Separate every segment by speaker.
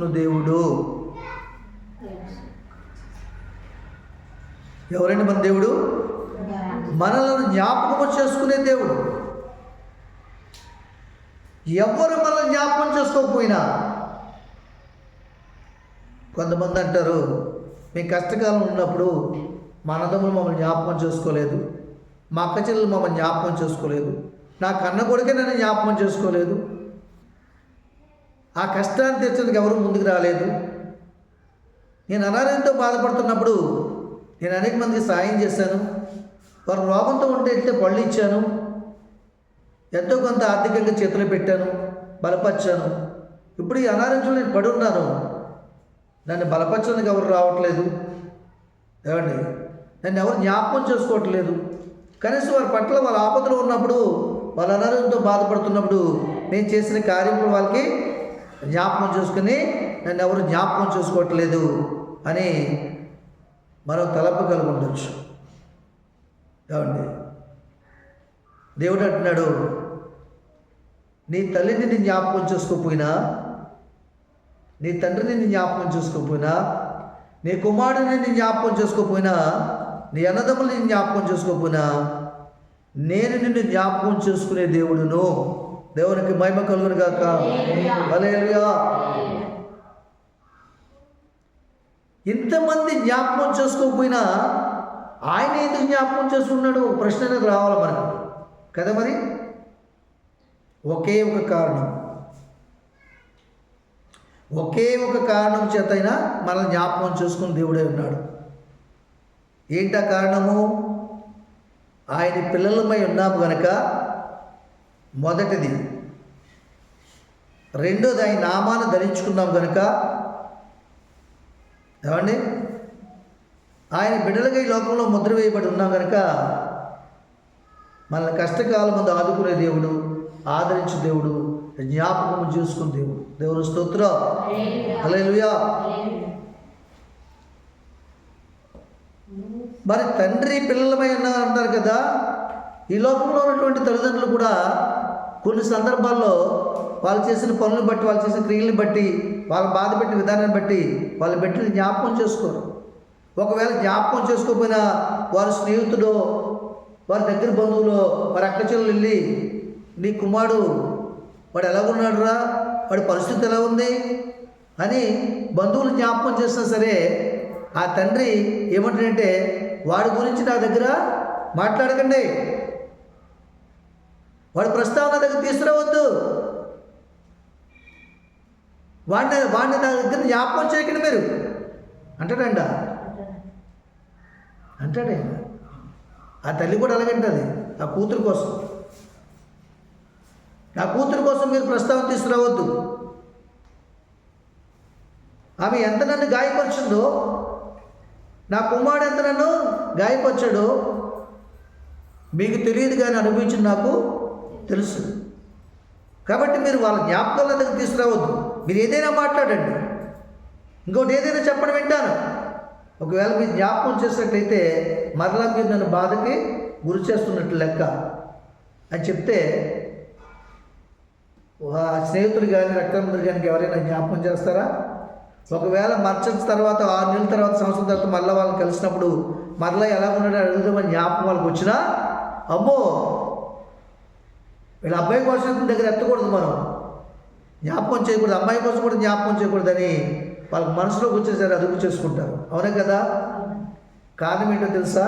Speaker 1: చేసుకున్న దేవుడు. ఎవరండి మన దేవుడు? మనలను జ్ఞాపకము చేసుకునే దేవుడు. ఎవరు మనల్ని జ్ఞాపకం చేసుకోకపోయినా కొంతమంది అంటారు మీ కష్టకాలం ఉన్నప్పుడు మా అన్నదమ్ములు మమ్మల్ని జ్ఞాపకం చేసుకోలేదు. మా అక్క చెల్లెలు మమ్మల్ని జ్ఞాపకం చేసుకోలేదు. నా కన్న కొడుకే నన్ను జ్ఞాపకం చేసుకోలేదు. ఆ కష్టాన్ని తెచ్చేందుకు ఎవరు ముందుకు రాలేదు. నేను అనారోగ్యంతో బాధపడుతున్నప్పుడు నేను అనేక మందికి సాయం చేశాను. వారు రోగంతో ఉంటే వెళ్తే పళ్ళు ఇచ్చాను. ఎంతో కొంత ఆర్థికంగా చేతులు పెట్టాను బలపరిచాను. ఇప్పుడు ఈ అనారోగ్యంలో నేను పడి ఉన్నాను. నన్ను బలపరచడానికి ఎవరు రావట్లేదు. ఏమండి? నన్ను ఎవరు జ్ఞాపకం చేసుకోవట్లేదు. కనీసం వారి పట్ల వాళ్ళ ఆపదలో ఉన్నప్పుడు వాళ్ళ అనారోగ్యంతో బాధపడుతున్నప్పుడు నేను చేసిన కార్యములు వాళ్ళకి జ్ఞాపకం చేసుకుని నన్ను ఎవరు జ్ఞాపకం చేసుకోవట్లేదు అని మనం తలపు కలిగి ఉండొచ్చు. ఏమండి? దేవుడు అంటున్నాడు నీ తల్లిని నేను జ్ఞాపకం చేసుకోకపోయినా నీ తండ్రిని నేను జ్ఞాపకం చేసుకోకపోయినా నీ కుమారుడిని నేను జ్ఞాపకం చేసుకోకపోయినా నీ అన్నదమ్ములు నేను జ్ఞాపకం చేసుకోకపోయినా నేను నిన్ను జ్ఞాపకం చేసుకునే దేవుడును దేవునికి మహిమ కలుగును గాక. ఇంతమంది జ్ఞాపకం చేసుకోకపోయినా ఆయన ఎందుకు జ్ఞాపకం చేసుకున్నాడు ప్రశ్న అనేది రావాలి మనకు. కదా మరి? ఒకే ఒక కారణం. ఒకే ఒక కారణం చేతైనా మనల్ని జ్ఞాపకం చేసుకుని దేవుడే ఉన్నాడు. ఏంటా కారణము? ఆయన పిల్లలమై ఉన్నాము కనుక మొదటిది రెండోది ఆయన నామాన్ని ధరించుకున్నాం గనక. ఏమండి? ఆయన బిడ్డలుగా ఈ లోకంలో ముద్ర వేయబడి ఉన్నాం కనుక మన కష్టకాలం ముందు ఆదుకునే దేవుడు ఆదరించే దేవుడు జ్ఞాపకం చేసుకునే దేవుడు. దేవుడు స్తోత్రం. మరి తండ్రి పిల్లలమై ఉన్నా అంటారు కదా ఈ లోకంలో ఉన్నటువంటి తల్లిదండ్రులు కూడా కొన్ని సందర్భాల్లో వాళ్ళు చేసిన పనులను బట్టి వాళ్ళు చేసిన క్రియలను బట్టి వాళ్ళ బాధ పెట్టిన విధానాన్ని బట్టి వాళ్ళు పెట్టిన జ్ఞాపకం చేసుకోరు. ఒకవేళ జ్ఞాపకం చేసుకోకపోయినా వారి స్నేహితుడు వారి దగ్గర బంధువులు వారి అక్క చెల్లెలు వెళ్ళి నీ కుమారుడు వాడు ఎలా ఉన్నాడురా? వాడి పరిస్థితి ఎలా ఉంది? అని బంధువులు జ్ఞాపకం చేసినా సరే ఆ తండ్రి ఏమంటాడంటే వాడి గురించి నా దగ్గర మాట్లాడకండి. వాడి ప్రస్తావన దగ్గర తీసుకురావద్దు. వాడిని వాడిని నా దగ్గర జ్ఞాపకం చేయకండి మీరు. అంటాడంట. అంటాడే. ఆ తల్లి కూడా అలాగంటది ఆ కూతురు కోసం. ఆ కూతురు కోసం మీరు ప్రస్తావన తీసుకురావద్దు. ఆమె ఎంత నన్ను గాయపరిచిందో నా కుమారుడు ఎంత నన్ను గాయపరిచాడో మీకు తెలియదు కానీ అనుభవించిన నాకు తెలుసు. కాబట్టి మీరు వాళ్ళ జ్ఞాపకాల దగ్గర తీసుకురావద్దు. మీరు ఏదైనా మాట్లాడండి. ఇంకోటి ఏదైనా చెప్పడం వింటాను. ఒకవేళ మీరు జ్ఞాపకం చేసినట్లయితే మరలా మీరు నన్ను బాధకి గురి చేస్తున్నట్లు లెక్క అని చెప్తే స్నేహితులు కానీ రక్తమందులు కానీ ఎవరైనా జ్ఞాపకం చేస్తారా? ఒకవేళ మర్చన్స్ తర్వాత ఆరు నెలల తర్వాత సంవత్సరం తర్వాత మళ్ళీ వాళ్ళని కలిసినప్పుడు మరలా ఎలా ఉన్నాడో అడుగుదామని జ్ఞాపకం వాళ్ళకి వచ్చినా అమ్మో! వీళ్ళ అబ్బాయి కోసం దగ్గర ఎత్తకూడదు మనం. జ్ఞాపకం చేయకూడదు. అమ్మాయి కోసం కూడా జ్ఞాపకం చేయకూడదని వాళ్ళకి మనసులోకి వచ్చేసరి అదుపు చేసుకుంటారు. అవునే కదా? కారణం ఏంటో తెలుసా?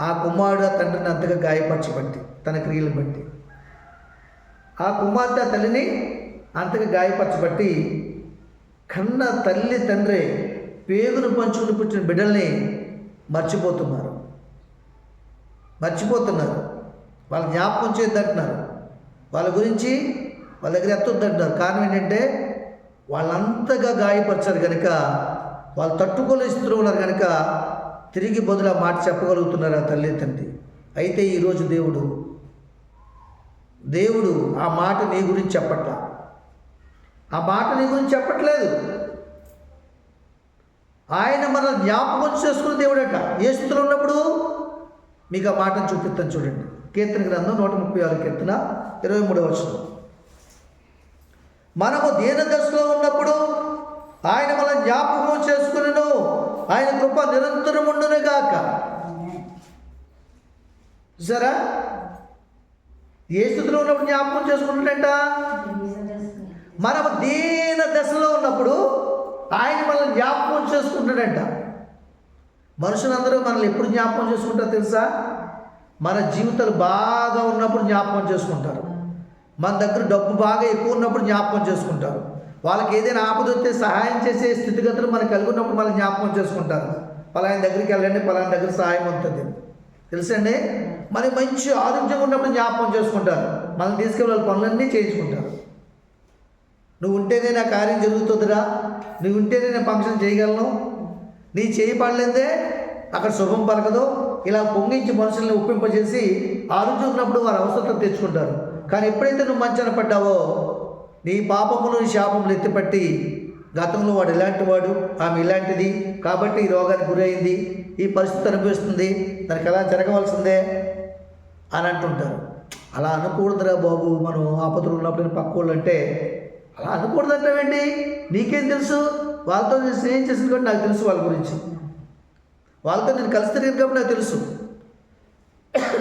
Speaker 1: ఆ కుమారుడు ఆ తండ్రిని అంతగా గాయపరచబట్టి తన క్రియలు బట్టి. ఆ కుమార్తె ఆ తల్లిని అంతగా గాయపరచబట్టి కన్న తల్లి తండ్రి పేగును పంచుకుని పుట్టిన బిడ్డల్ని మర్చిపోతున్నారు. మర్చిపోతున్నారు. వాళ్ళు జ్ఞాపకం చేయొద్దంటున్నారు వాళ్ళ గురించి వాళ్ళ దగ్గర ఎత్తొద్దంటున్నారు కారణం ఏంటంటే వాళ్ళంతగా గాయపరిచారు కనుక వాళ్ళు తట్టుకోలే ఉన్నారు కనుక తిరిగి బదులు ఆ మాట చెప్పగలుగుతున్నారు ఆ తల్లి తండ్రి. అయితే ఈరోజు దేవుడు దేవుడు ఆ మాట నీ గురించి చెప్పట్లా. ఆ మాట నీ గురించి చెప్పట్లేదు. ఆయన మన జ్ఞాపకం చేసుకున్న దేవుడట. ఏ స్థితిలో ఉన్నప్పుడు మీకు ఆ మాటను చూపిస్తాను చూడండి. కీర్తన గ్రంథం నూట ముప్పై ఆరు కీర్తన ఇరవై మూడవ వచనం. మనము దీన దశలో ఉన్నప్పుడు ఆయన మన జ్ఞాపకం చేసుకునేను. ఆయన కృప నిరంతరం ఉండునే కాక చూసారా? ఏ స్థితిలో ఉన్నప్పుడు జ్ఞాపకం చేసుకుంటుంట మనం దీన దశలో ఉన్నప్పుడు ఆయన మనల్ని జ్ఞాపకం చేసుకుంటాడంట మనుషులందరూ మనల్ని ఎప్పుడు జ్ఞాపకం చేసుకుంటారో తెలుసా? మన జీవితాలు బాగా ఉన్నప్పుడు జ్ఞాపకం చేసుకుంటారు. మన దగ్గర డబ్బు బాగా ఎక్కువ ఉన్నప్పుడు జ్ఞాపకం చేసుకుంటారు. వాళ్ళకి ఏదైనా ఆపద వస్తే సహాయం చేసే స్థితిగతులు మనకు కలిగి ఉన్నప్పుడు మనం జ్ఞాపకం చేసుకుంటారు. పలాయన దగ్గరికి వెళ్ళండి పలానా దగ్గర సహాయం అవుతుంది. తెలుసండి? మరి మంచి ఆరోగ్యంగా ఉన్నప్పుడు జ్ఞాపకం చేసుకుంటారు. మనం తీసుకెళ్ళి పనులన్నీ చేయించుకుంటారు. నువ్వు ఉంటేనే నా కార్యం జరుగుతుందిరా. నువ్వు ఉంటేనే నేను ఫంక్షన్ చేయగలను. నీ చేయి పడలేదే అక్కడ శుభం పలకదు. ఇలా పొంగించి మనుషుల్ని ఒప్పింపజేసి ఆరోగ్యం ఉన్నప్పుడు వారు అవసరం తెచ్చుకుంటారు. కానీ ఎప్పుడైతే నువ్వు మంచాన పడ్డావో నీ పాపములు నీ శాపములు ఎత్తిపట్టి గతంలో వాడు ఇలాంటి వాడు ఆమె ఇలాంటిది కాబట్టి ఈ రోగానికి గురైంది ఈ పరిస్థితి అనుభవిస్తుంది దానికి ఎలా జరగవలసిందే అని అంటుంటారు. అలా అనకూడదురా బాబు మనం ఆపదలు ఉన్నప్పుడు పక్క వాళ్ళు అంటే అలా అనకూడదు అంటావేంటి నీకేం తెలుసు? వాళ్ళతో నేను స్నేహం చేసింది నాకు తెలుసు వాళ్ళ గురించి. వాళ్ళతో నేను కలిసి తిరిగాను కాబట్టి నాకు తెలుసు.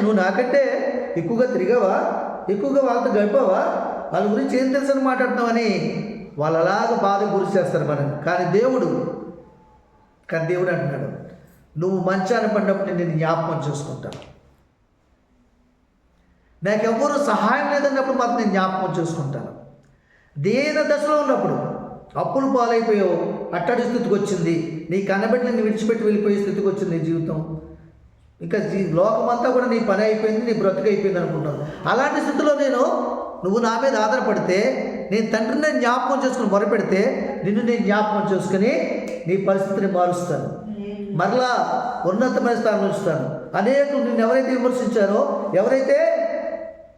Speaker 1: నువ్వు నాకంటే ఎక్కువగా తిరిగావా? ఎక్కువగా వాళ్ళతో గడిపావా? వాళ్ళ గురించి ఏం తెలుసు అని మాట్లాడుతున్నావని వాళ్ళు అలాగ బాధ గురి చేస్తారు మనం. కానీ దేవుడు కానీ దేవుడు అంటున్నాడు నువ్వు మంచాన పడినప్పుడు నేను జ్ఞాపకం చేసుకుంటాను నాకెవ్వరూ సహాయం లేదన్నప్పుడు మాత్రం నేను జ్ఞాపకం చేసుకుంటాను. దేన దశలో ఉన్నప్పుడు అప్పులు పాలైపోయావు? అట్టడి స్థితికి వచ్చింది. నీ కన్నబిడ్డని విడిచిపెట్టి వెళ్ళిపోయే స్థితికి వచ్చింది నీ జీవితం. ఇంకా జీ లోకమంతా కూడా నీ పని అయిపోయింది నీ బ్రతుకు అయిపోయింది అనుకుంటాను అలాంటి స్థితిలో నేను నువ్వు నా మీద ఆధారపడితే నేను తండ్రిని నేను జ్ఞాపకం చేసుకుని మొరపెడితే నిన్ను నేను జ్ఞాపకం చేసుకుని నీ పరిస్థితిని మారుస్తాను. మరలా ఉన్నతమైన స్థానం ఉంచుతాను అనేకులు నిన్ను ఎవరైతే విమర్శించారో ఎవరైతే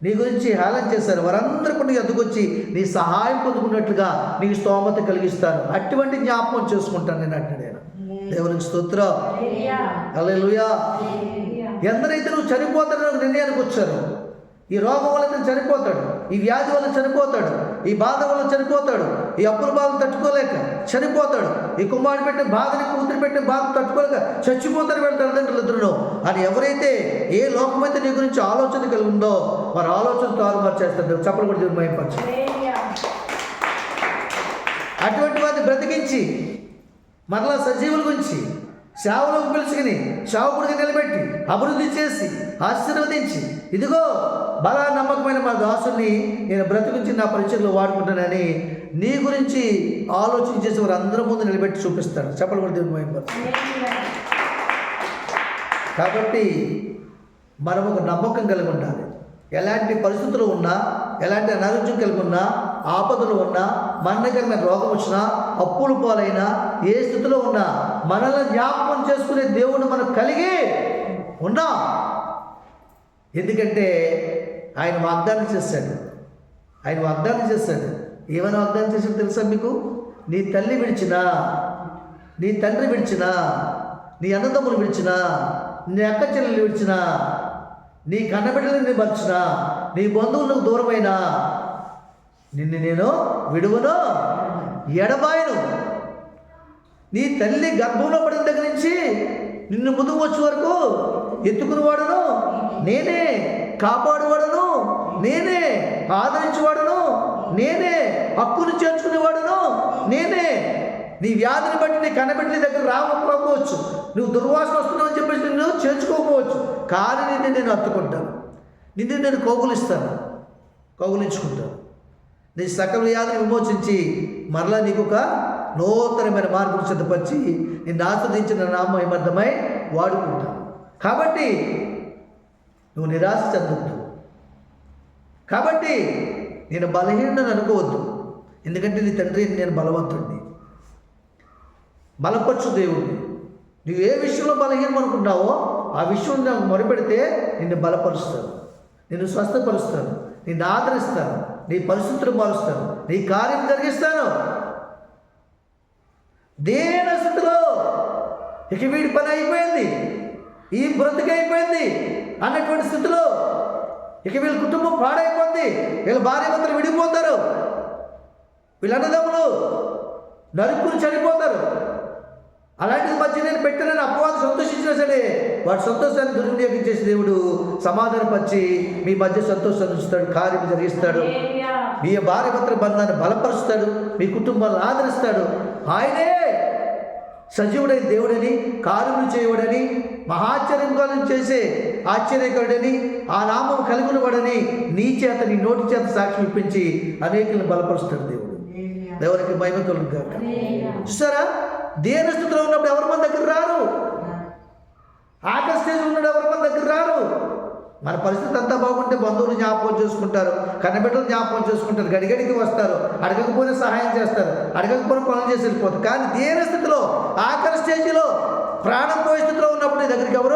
Speaker 1: నీ గురించి హేళన చేశారు. వారందరూ కూడా నీ ఎదుకొచ్చి నీ సహాయం పొందుకున్నట్లుగా నీకు స్తోమత కలిగిస్తాను అటువంటి జ్ఞాపకం చేసుకుంటాను నేను అంటే నేను. దేవునికి స్తోత్రం. అల్లెలుయా ఎందరైతే నువ్వు చనిపోతాడో నిర్ణయానికి వచ్చారు. ఈ రోగం వల్ల చనిపోతాడు. ఈ వ్యాధి వల్ల చనిపోతాడు. ఈ బాధ వల్ల చనిపోతాడు. ఈ అప్పుల బాధలు తట్టుకోలేక చనిపోతాడు. ఈ కుమారుడు పెట్టిన బాధని కూతురు పెట్టిన బాధ తట్టుకోలేక చచ్చిపోతారు వీళ్ళ తల్లిదండ్రులు అని ఎవరైతే ఏ లోకమైతే నీ గురించి ఆలోచన కలిగి ఉందో వారి ఆలోచన తారుమారు చేస్తారు చెప్పలు కూడా నిర్మయింపచ్చు అటువంటి వారిని బ్రతికించి మరలా సజీవుల గురించి సేవలకు పిలుచుకుని సేవకుడికి నిలబెట్టి అభివృద్ధి చేసి ఆశీర్వదించి ఇదిగో బలా నమ్మకమైన మా దాసుని నేను బ్రతికించి నా పరిచయంలో వాడుకుంటానని నీ గురించి ఆలోచన చేసి వారు అందరి ముందు నిలబెట్టి చూపిస్తాడు. చెప్పలు కూడా కాబట్టి మనం ఒక నమ్మకం కలిగి ఉండాలి. ఎలాంటి పరిస్థితులు ఉన్నా ఎలాంటి అనారోగ్యం కలిగి ఉన్నా ఆపదలు ఉన్నా మరణకరమైన రోగం వచ్చినా అప్పులు పాలైనా ఏ స్థితిలో ఉన్నా మనల్ని జ్ఞాపకం చేసుకునే దేవుణ్ణి మనం కలిగి ఉన్నాం ఎందుకంటే ఆయన వాగ్దానం చేశాడు. ఆయన వాగ్దానం చేశాడు. ఏమైనా వాగ్దానం చేశాడు తెలుసా మీకు? నీ తల్లి విడిచినా నీ తండ్రి విడిచినా నీ అన్నదమ్ములు విడిచినా నీ అక్క చెల్లెలు విడిచినా నీ కన్నబిడ్డలు మర్చినా నీ బంధువులకు దూరమైనా నిన్ను నేను విడువను ఎడబాయను. నీ తల్లి గర్భంలో పడిన దగ్గర నుంచి నిన్ను ముందుకు వచ్చే వరకు ఎత్తుకునివాడను. నేనే కాపాడువాడను. నేనే ఆదరించేవాడను. నేనే హక్కును చేర్చుకునేవాడను. నేనే నీ వ్యాధిని బట్టి నీ కనబెట్టి దగ్గర రాకపోవచ్చు. నువ్వు దుర్వాసన వస్తున్నావు అని చెప్పేసి నిన్ను చేర్చుకోకపోవచ్చు. కానీ నిన్ను నేను అత్తుకుంటాను నిన్ను నేను కౌగులిస్తాను. కౌగులించుకుంటాను. నీ సకల వ్యాధిని విమోచించి మరలా నీకు ఒక నూతనమైన మార్పును సిద్ధపరిచి నిన్ను ఆస్వాదించిన నామహిమర్థమై వాడుకుంటాను. కాబట్టి నువ్వు నిరాశ చెందొద్దు. కాబట్టి నేను బలహీనని అనుకోవద్దు. ఎందుకంటే నీ తండ్రి నేను బలవంతుడిని బలపరచు దేవుడిని నువ్వు ఏ విషయంలో బలహీనం అనుకుంటావో ఆ విషయం నాకు మొరపెడితే నిన్ను బలపరుస్తాను. నిన్ను స్వస్థపరుస్తాను. నిన్ను ఆదరిస్తాను. నీ పరిస్థితులు మారుస్తాను నీ కార్యం జరిగిస్తాను. దేన స్థితిలో ఇక వీడి పని అయిపోయింది ఈ బ్రతుకు అయిపోయింది అన్నటువంటి స్థితిలో ఇక వీళ్ళ కుటుంబం పాడైపోయింది వీళ్ళ భార్య భర్తలు విడిపోతారు. వీళ్ళ అన్నదమ్ములు నరుక్కుని చనిపోతారు. అలాంటిది మధ్య నేను పెట్టానని అపవాదం సంతోషించినా సరే వాడి సంతోషాన్ని దుర్వినియోగం చేసే దేవుడు సమాధానపరిచి మీ మధ్య సంతోషాన్ని ఉంచుతాడు కార్యం జరిగిస్తాడు. మీ భార్య భర్తల బంధాన్ని బలపరుస్తాడు మీ కుటుంబాలను ఆదరిస్తాడు. ఆయనే సజీవుడైన దేవుడని కార్యములు చేయవడని మహాశ్చర్యం చేసే ఆశ్చర్యకరుడని ఆ నామం కలిగినవాడని నీ చేత నీ నోటి చేత సాక్ష్యం ఇప్పించి అనేకులను బలపరుస్తాడు దేవుడు. దేవునికి మహిమ కలుగు కాక చూసారా? దేని స్థితిలో ఉన్నప్పుడు ఎవరు మన దగ్గర రారు? ఆకలి స్టేజ్ ఉన్నప్పుడు ఎవరు మన దగ్గర రారు? మన పరిస్థితి అంతా బాగుంటే బంధువులు జ్ఞాపకం చేసుకుంటారు కన్నబిడ్డలు జ్ఞాపకం చేసుకుంటారు గడిగడికి వస్తారు అడగకపోయినా సహాయం చేస్తారు అడగకపోయినా పనులు చేసి వెళ్ళిపోతారు. కానీ దేని స్థితిలో ఆఖరి స్టేజ్లో ప్రాణం పోయే స్థితిలో ఉన్నప్పుడు నీ దగ్గరికి ఎవరు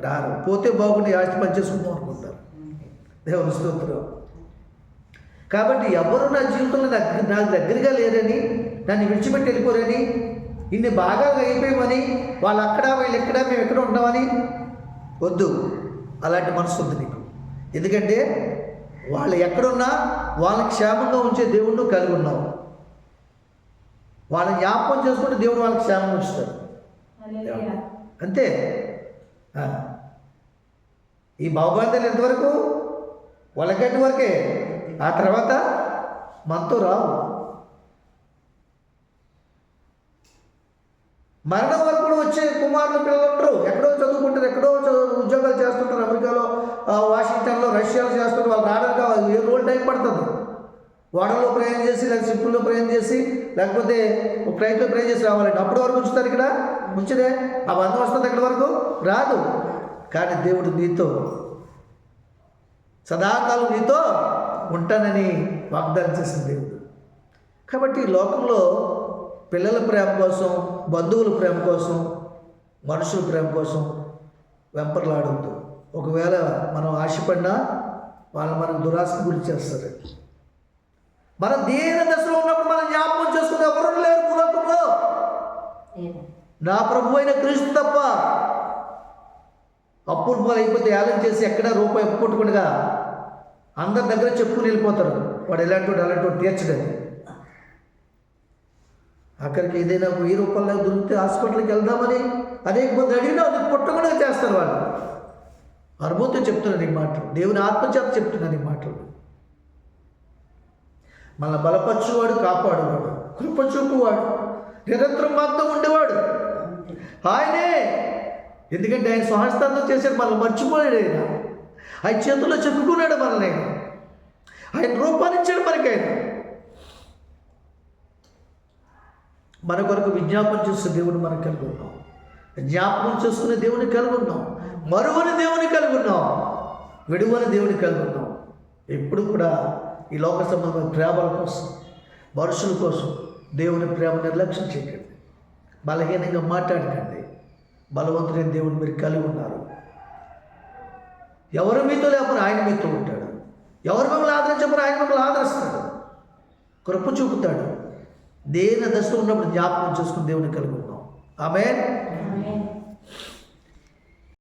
Speaker 1: రారు? పోతే బాగుండి ఆస్తి పని చేసుకుందాం అనుకుంటారు. దేవుని స్తోత్రం. కాబట్టి ఎవరు నా జీవితంలో నాకు దగ్గరగా లేరని నన్ను విడిచిపెట్టి వెళ్ళిపోరని ఇన్ని బాగా అయిపోయామని వాళ్ళు అక్కడ వీళ్ళు ఎక్కడ మేము ఎక్కడ ఉంటామని? వద్దు. అలాంటి మనసు వద్దు నీకు. ఎందుకంటే వాళ్ళు ఎక్కడున్నా వాళ్ళని క్షేమంగా ఉంచే దేవుణ్ణి కలిగి ఉన్నావు. వాళ్ళని జ్ఞాపకం చేసుకుంటే దేవుడు వాళ్ళకి క్షేమం ఉంచుతాడు అంతే. ఈ భవబంధాలు ఎంతవరకు? వాళ్ళగట్టి వరకే. ఆ తర్వాత మనతో రావు. మరణం వరకు కూడా వచ్చే కుమారులు పిల్లలు ఉంటారు ఎక్కడో చదువుకుంటారు ఎక్కడో ఉద్యోగాలు చేస్తుంటారు అమెరికాలో ఆ, వాషింగ్టన్లో రష్యాలో చేస్తుంటారు వాళ్ళు రావడానికి వాళ్ళు ఏ రోజు టైం పడుతుంది? ఓడలో ప్రయాణం చేసి లేకపోతే షిప్పుల్లో ప్రయాణం చేసి లేకపోతే ఫ్లైట్లో ప్రయాణం చేసి రావాలండి. అప్పటి వరకు ఉంచుతారు ఇక్కడ? ఉంచదే ఆ బంధం వస్తుంది ఎక్కడి వరకు? రాదు. కానీ దేవుడు నీతో సదాకాలం నీతో ఉంటానని వాగ్దానం చేసిన దేవుడు. కాబట్టి ఈ లోకంలో పిల్లల ప్రేమ కోసం బంధువుల ప్రేమ కోసం మనుషుల ప్రేమ కోసం వెంపర్లాడద్దు. ఒకవేళ మనం ఆశపడినా వాళ్ళు మనకు దురాశకు గురి చేస్తారు మనం దేని దశలో ఉన్నప్పుడు మనం జ్ఞాపకం చేసుకునే ఎవరు లేరు భూలోకంలో నా ప్రభు అయిన క్రీస్తు తప్ప. అప్పులు పాలు అయిపోతే ఏలం చేసి ఎక్కడ రూపాయి ఒప్పుకొట్టుకుండగా అందరి దగ్గర చెప్పుకుని వెళ్ళిపోతారు వాడు ఎలాంటి వాడు అలాంటి వాడు తీర్చడని. అక్కడికి ఏదైనా వెయ్యి రూపాయలు దొరికితే హాస్పిటల్కి వెళ్దామని అనేక మంది అడిగినా అది పుట్టకుండా చేస్తారు వాళ్ళు. అనుభూతి చెప్తున్నాను ఈ మాటలు దేవుని ఆత్మచేత చెప్తున్నాను ఈ మాటలు. మన బలపరచువాడు కాపాడువాడు కృప చూపువాడు నిరంతరం మాతో ఉండేవాడు. ఆయనే! ఎందుకంటే ఆయన స్వహస్తాంతం చేశాడు మనల్ని మర్చిపోయాడు ఆయన. ఆయన చేతుల్లో చెప్పుకున్నాడు మనల్ని ఆయన. ఆయన రూపాన్నిచ్చాడు మనకి ఆయన. మన కొరకు విజ్ఞాపన చేసే దేవుని మనం కలిగి ఉన్నాం. జ్ఞాపకం చేసుకునే దేవుని కలిగి ఉన్నాం. మరువని దేవుని కలిగి ఉన్నాం. విడువని దేవుని కలిగి ఉన్నాం. ఎప్పుడు కూడా ఈ లోక సంబంధమైన ప్రేమల కోసం మనుషుల కోసం దేవుని ప్రేమ నిర్లక్ష్యం చేయకండి. బలహీనంగా మాట్లాడకండి. బలవంతుడైన దేవుని మీరు కలిగి ఉన్నారు. ఎవరు మీతో లేకపోతే ఆయన మీతో ఉంటాడు. ఎవరు మిమ్మల్ని ఆదరించకపోతే ఆయన మిమ్మల్ని ఆదరిస్తాడు. కృప చూపుతాడు. దేని దశలో ఉన్నప్పుడు జ్ఞాపకం చేసుకుని దేవుని కలిగి ఉన్నాం ఆమె